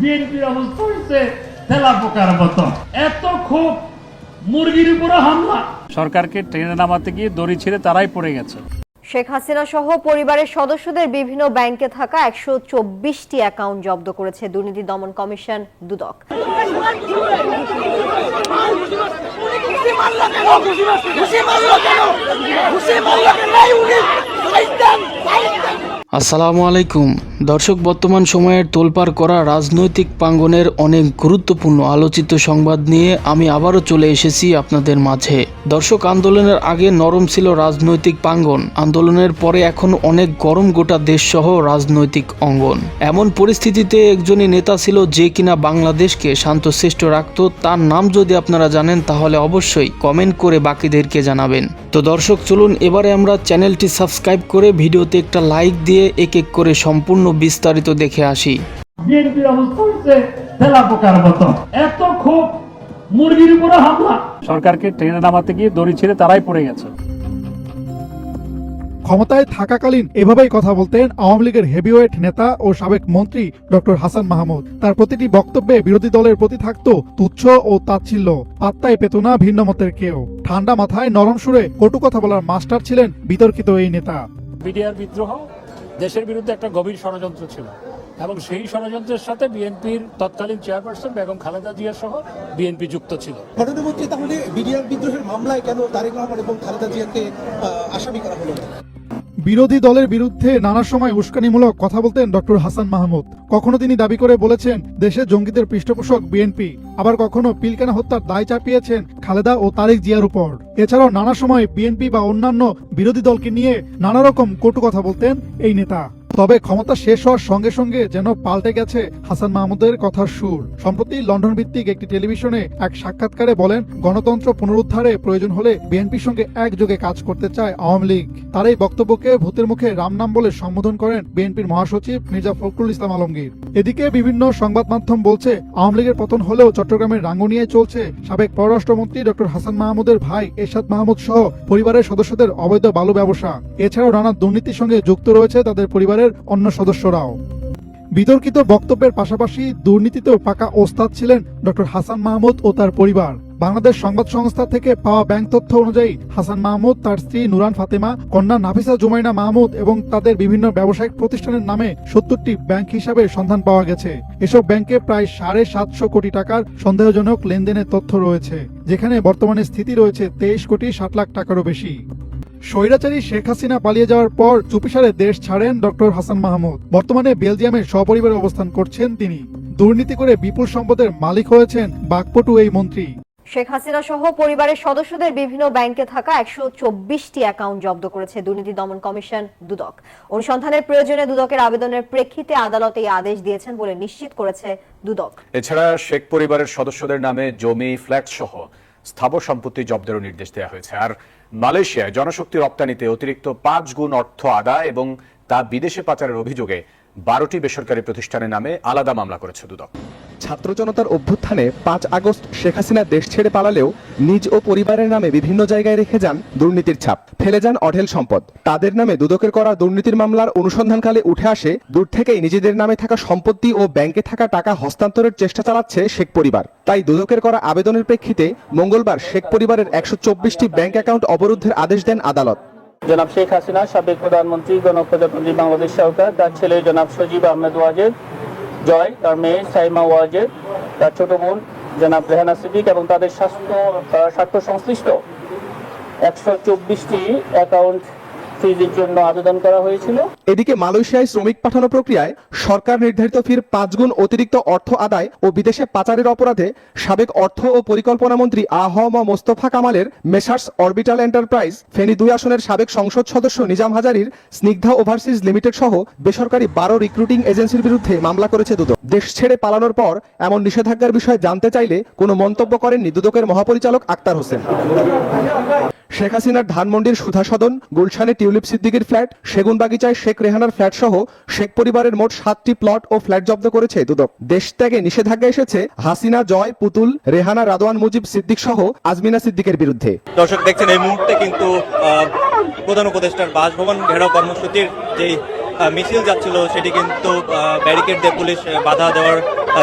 বিএনপির অবস্থা হচ্ছে তেলা পোকার মতো। এত খুব মুরগির উপরে হামলা। সরকারকে ট্রেনে নামাতে গিয়ে দড়ি ছিঁড়ে তারাই পড়ে গেছে। শেখ হাসিনা সহ পরিবারের সদস্যদের বিভিন্ন ব্যাংকে থাকা একশো চব্বিশটি অ্যাকাউন্ট জব্দ করেছে দুর্নীতি দমন কমিশন দুদক। আসসালামু আলাইকুম। দর্শক, বর্তমান সময়ের তোলপাড় করা রাজনৈতিক প্রাঙ্গনের অনেক গুরুত্বপূর্ণ আলোচিত সংবাদ নিয়ে আমি আবারও চলে এসেছি আপনাদের মাঝে। দর্শক, আন্দোলনের আগে নরম ছিল রাজনৈতিক প্রাঙ্গন আন্দোলনের পরে এখন অনেক গরম গোটা দেশসহ রাজনৈতিক অঙ্গন। এমন পরিস্থিতিতে একজনই নেতা ছিল যে কিনা বাংলাদেশকে শান্তশিষ্ট রাখত, তার নাম যদি আপনারা জানেন তাহলে অবশ্যই কমেন্ট করে বাকিদেরকে জানাবেন। তো দর্শক, চলুন এবারে আমরা চ্যানেলটি সাবস্ক্রাইব করে ভিডিওতে একটা লাইক দিয়ে এক এক করে সম্পূর্ণ বিস্তারিত দেখে আসি। বিএনপির অবস্থা হচ্ছে তেলা পোকার মতো। এত খুব মুরগির উপরে হামলা। সরকারকে ট্রেনে নামাতে গিয়ে দড়ি ছিঁড়ে তারাই পড়ে গেছে। ক্ষমতায় থাকাকালীন এভাবেই কথা বলতেন আওয়ামী লীগের হেভিওয়েট নেতা ও সাবেক মন্ত্রী ডক্টর হাসান মাহমুদ। তার প্রতিটি বক্তব্যে বিরোধী দলের প্রতি থাকত তুচ্ছ ও তাচ্ছিল্য। পাত্তাই পেত না ভিন্ন মতের কেউ। ঠান্ডা মাথায় নরম সুরে কটু কথা বলার মাস্টার ছিলেন বিতর্কিত এই নেতা। বিডিআর বিদ্রোহ দেশের বিরুদ্ধে একটা গভীর ষড়যন্ত্র ছিল এবং সেই ষড়যন্ত্রের সাথে বিএনপির তৎকালীন চেয়ারপারসন বেগম খালেদা জিয়া সহ বিএনপি যুক্ত ছিল ঘটনামন্ত্রী তাহলে বিডিআর বিদ্রোহের মামলায় কেন তারেক রহমান এবং খালেদা জিয়াকে আসামি করা হলো? বিরোধী দলের বিরুদ্ধে নানা সময় উস্কানিমূলক কথা বলতেন ডক্টর হাসান মাহমুদ। কখনো তিনি দাবি করে বলেছেন, দেশে জঙ্গিদের পৃষ্ঠপোষক বিএনপি। আবার কখনো পিলকানা হত্যার দায় চাপিয়েছেন খালেদা ও তারেক জিয়ার উপর। এছাড়াও নানা সময় বিএনপি বা অন্যান্য বিরোধী দলকে নিয়ে নানা রকম কটু কথা বলতেন এই নেতা। তবে ক্ষমতা শেষ হওয়ার সঙ্গে সঙ্গে যেন পাল্টে গেছে হাসান মাহমুদের কথার সুর। সম্প্রতি লন্ডন ভিত্তিক একটি টেলিভিশনে এক সাক্ষাৎকারে বলেন, গণতন্ত্র পুনরুদ্ধারে প্রয়োজন হলে বিএনপির সঙ্গে একযোগে কাজ করতে চায় আওয়ামী লীগ। তার এই বক্তব্যকে ভূতের মুখে রাম নাম বলে সম্বোধন করেন বিএনপির মহাসচিব মির্জা ফখরুল ইসলাম আলমগীর। এদিকে বিভিন্ন সংবাদ মাধ্যম বলছে, আওয়ামী লীগের পতন হলেও চট্টগ্রামের রাঙ্গুনিয়ায় চলছে সাবেক পররাষ্ট্রমন্ত্রী ডক্টর হাসান মাহমুদের ভাই এরশাদ মাহমুদ সহ পরিবারের সদস্যদের অবৈধ বালু ব্যবসা। এছাড়াও নানা দুর্নীতির সঙ্গে যুক্ত রয়েছে তাদের পরিবারের অন্য সদস্যরাও। বিতর্কিত বক্তব্যের পাশাপাশি দুর্নীতিতেও পাকা ওস্তাদ ছিলেন ডক্টর হাসান মাহমুদ ও তার পরিবার। বাংলাদেশ সংবাদ সংস্থা থেকে পাওয়া ব্যাংক তথ্য অনুযায়ী, হাসান মাহমুদ, তার স্ত্রী নুরান ফাতেমা, কন্যা নাফিসা জুমাইনা মাহমুদ এবং তাদের বিভিন্ন ব্যবসায়িক প্রতিষ্ঠানের নামে সত্তরটি ব্যাংক হিসাবে সন্ধান পাওয়া গেছে। এসব ব্যাংকে প্রায় সাড়ে সাতশো কোটি টাকার সন্দেহজনক লেনদেনের তথ্য রয়েছে, যেখানে বর্তমানে স্থিতি রয়েছে তেইশ কোটি ষাট লাখ টাকারও বেশি। স্বৈরাচারী শেখ হাসিনা পালিয়ে যাওয়ার পর চুপিসারে দেশ ছাড়েন ডক্টর হাসান মাহমুদ। বর্তমানে বেলজিয়ামে সপরিবারে অবস্থান করছেন তিনি। দুর্নীতি করে বিপুল সম্পদের মালিক হয়েছেন বাকপটু এই মন্ত্রী। শেখ হাসিনা সহ পরিবারের সদস্যদের বিভিন্ন ব্যাংকে থাকা একশো চব্বিশটি অ্যাকাউন্ট জব্দ করেছে দুর্নীতি দমন কমিশন দুদক। অনুসন্ধানের প্রয়োজনে দুদকের আবেদনের প্রেক্ষিতে আদালত এই আদেশ দিয়েছেন বলে নিশ্চিত করেছে দুদক। এছাড়া শেখ পরিবারের সদস্যদের নামে জমি ফ্ল্যাট সহ স্থাবর সম্পত্তি জব্দেরও নির্দেশ দেওয়া হয়েছে। আর মালয়েশিয়ায় জনশক্তি রপ্তানিতে অতিরিক্ত পাঁচ গুণ অর্থ আদায় এবং তা বিদেশে পাচারের অভিযোগে বারোটি বেসরকারি প্রতিষ্ঠানের নামে আলাদা মামলা করেছে দুদক। ছাত্র জনতার অভ্যুত্থানে পাঁচ আগস্ট শেখ হাসিনা দেশ ছেড়ে পালালেও নিজ ও পরিবারের নামে বিভিন্ন জায়গায় রেখে যান দুর্নীতির ছাপ। ফেলে যান অঢেল সম্পদ। তাদের নামে দুদকের করা দুর্নীতির মামলার অনুসন্ধানকালে উঠে আসে, দূর থেকেই নিজেদের নামে থাকা সম্পত্তি ও ব্যাংকে থাকা টাকা হস্তান্তরের চেষ্টা চালাচ্ছে শেখ পরিবার। তাই দুদকের করা আবেদনের প্রেক্ষিতে মঙ্গলবার শেখ পরিবারের একশো চব্বিশটি ব্যাংক অ্যাকাউন্ট অবরুদ্ধের আদেশ দেন আদালত। জনাব শেখ হাসিনা, সাবেক প্রধানমন্ত্রী, গণপ্রজাতন্ত্রী বাংলাদেশ সরকার, তার ছেলে জনাব সজীব আহমেদ ওয়াজেদ জয়, তার মেয়ে সাইমা ওয়াজেদ তার ছোট বোন জনাব রেহানা সিদ্দিক এবং তাদের স্বাস্থ্য স্বার্থ সংশ্লিষ্ট একশো চব্বিশটি অ্যাকাউন্ট ফ্রিজের জন্য আবেদন করা হয়েছিল। এদিকে মালয়েশিয়ায় শ্রমিক পাঠানো প্রক্রিয়ায় সরকার নির্ধারিত ফির পাঁচ গুণ অতিরিক্ত অর্থ আদায় ও বিদেশে পাচারের অপরাধে সাবেক অর্থ ও পরিকল্পনা মন্ত্রী আহম মোস্তফা কামালের মেসার্স অরবিটাল এন্টারপ্রাইজ ফেনী দুই আসনের সাবেক সংসদ সদস্য নিজাম হাজারির স্নিগ্ধা ওভারসিজ লিমিটেড সহ বেসরকারি বারো রিক্রুটিং এজেন্সির বিরুদ্ধে মামলা করেছে দুদক। দেশ ছেড়ে পালানোর পর এমন নিষেধাজ্ঞার বিষয়ে জানতে চাইলে কোনো মন্তব্য করেননি দুদকের মহাপরিচালক আক্তার হোসেন। শেখ হাসিনার ধানমন্ডির সুধা সদন গুলশানে টিউলিপ সিদ্দিকির ফ্ল্যাট সেগুনবাগিচায় শেখ রেহানার ফ্ল্যাট সহ শেখ পরিবারের মোট সাতটি প্লট ও ফ্ল্যাট জব্দ করেছে দুদক। দেশ ত্যাগে নিষেধাজ্ঞা এসেছে হাসিনা জয় পুতুল রেহানা রাদওয়ান মুজিব সিদ্দিক সহ আজমিনা সিদ্দিকের বিরুদ্ধে। দর্শক দেখছেন এই মুহূর্তে কিন্তু প্রধান উপদেষ্টার বাসভবন ঘেরাও কর্মসূচির আহ, মিছিল যাচ্ছিল সেটি কিন্তু ব্যারিকেড দিয়ে পুলিশ বাধা দেওয়ার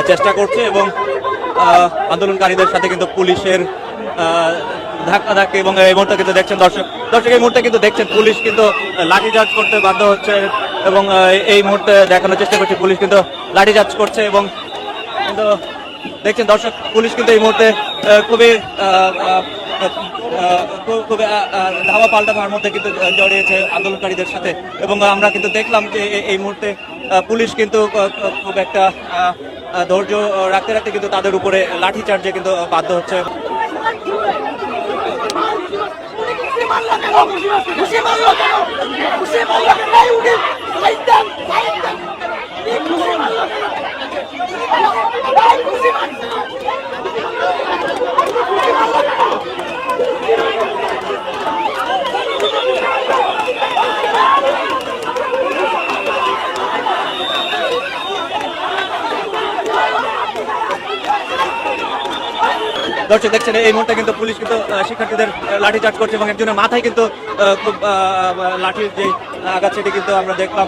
চেষ্টা করছে এবং আন্দোলনকারীদের সাথে কিন্তু পুলিশের আহ, ধাক্কাধাক্কি এবং এই মুহূর্তে কিন্তু দেখছেন দর্শক দর্শক এই মুহূর্তে কিন্তু দেখছেন পুলিশ কিন্তু লাঠি লাঠিচার্জ করতে বাধ্য হচ্ছে এবং এই মুহূর্তে দেখানোর চেষ্টা করছে পুলিশ কিন্তু লাঠি লাঠিচার্জ করছে এবং কিন্তু দেখছেন দর্শক পুলিশ কিন্তু এই মুহূর্তে খুবই খুবই ধাওয়া পাল্টা ধাওয়ার মধ্যে কিন্তু জড়িয়েছে আন্দোলনকারীদের সাথে এবং আমরা কিন্তু দেখলাম যে এই মুহূর্তে পুলিশ কিন্তু খুব একটা ধৈর্য রাখতে রাখতে কিন্তু তাদের উপরে লাঠিচার্জে কিন্তু বাধ্য হচ্ছে। কেন? ঘুষি মারলো কেন ঘুষি মারলো কেন উঠে সাইড দেন সাইড মারলো কেন ঘুষি মারলো দর্শক দেখছেন এই মুহূর্তে কিন্তু পুলিশ কিন্তু শিক্ষার্থীদের লাঠি চার্জ করছে এবং একজনের মাথায় কিন্তু খুব লাঠির যে আঘাত সেটি কিন্তু আমরা দেখলাম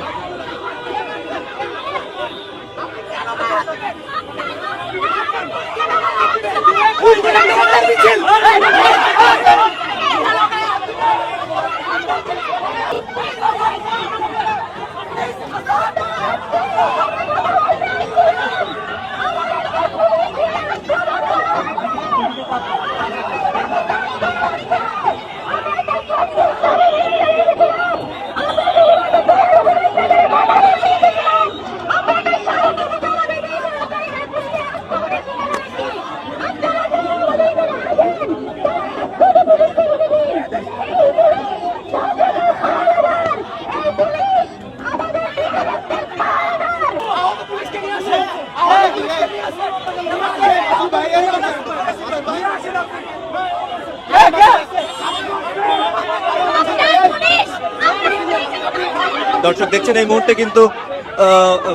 দর্শক দেখছেন এই মুহূর্তে কিন্তু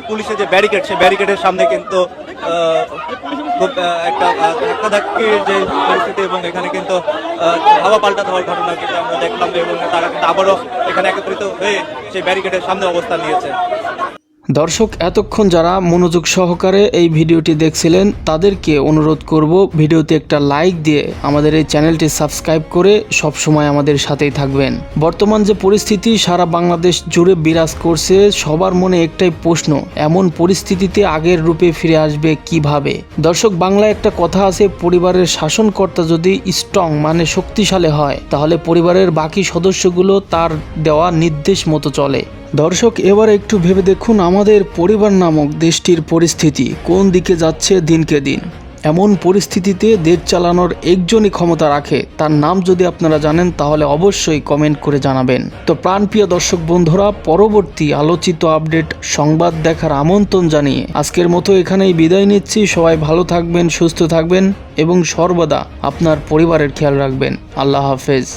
পুলিশের যে ব্যারিকেড সেই ব্যারিকেডের সামনে কিন্তু খুব একটা আহ, ধাক্কাধাক্কির যে পরিস্থিতি এবং এখানে কিন্তু হাওয়া পাল্টা দেওয়ার ঘটনা কিন্তু আমরা দেখলাম এবং তারা কিন্তু আবারও এখানে একত্রিত হয়ে সেই ব্যারিকেডের সামনে অবস্থান নিয়েছে। দর্শক, এতক্ষণ যারা মনোযোগ সহকারে এই ভিডিওটি দেখছিলেন, তাদেরকে অনুরোধ করব ভিডিওতে একটা লাইক দিয়ে আমাদের এই চ্যানেলটি সাবস্ক্রাইব করে সব সময় আমাদের সাথেই থাকবেন। বর্তমান যে পরিস্থিতি, সারা বাংলাদেশ জুড়ে বিরাজ করছে, সবার মনে একটাই প্রশ্ন, এমন পরিস্থিতিতে আগের রূপে ফিরে আসবে কীভাবে? দর্শক, বাংলায় একটা কথা আছে, পরিবারের শাসনকর্তা যদি স্ট্রং মানে শক্তিশালী হয়, তাহলে পরিবারের বাকি সদস্যগুলো তার দেওয়া নির্দেশ মতো চলে। দর্শক, এবার একটু ভেবে দেখুন আমাদের পরিবার নামক দেশটির পরিস্থিতি। কোন দিকে যাচ্ছে দিনকে দিন? এমন পরিস্থিতিতে দেশ চালানোর একজনই ক্ষমতা রাখে। তার নাম যদি আপনারা জানেন, তাহলে অবশ্যই কমেন্ট করে জানাবেন। তো প্রাণপ্রিয় দর্শক বন্ধুরা, পরবর্তী আলোচিত আপডেট সংবাদ দেখার আমন্ত্রণ জানিয়ে আজকের মতো এখানেই বিদায় নিচ্ছি। সবাই ভালো থাকবেন, সুস্থ থাকবেন এবং সর্বদা আপনার পরিবারের খেয়াল রাখবেন। আল্লাহ হাফেজ।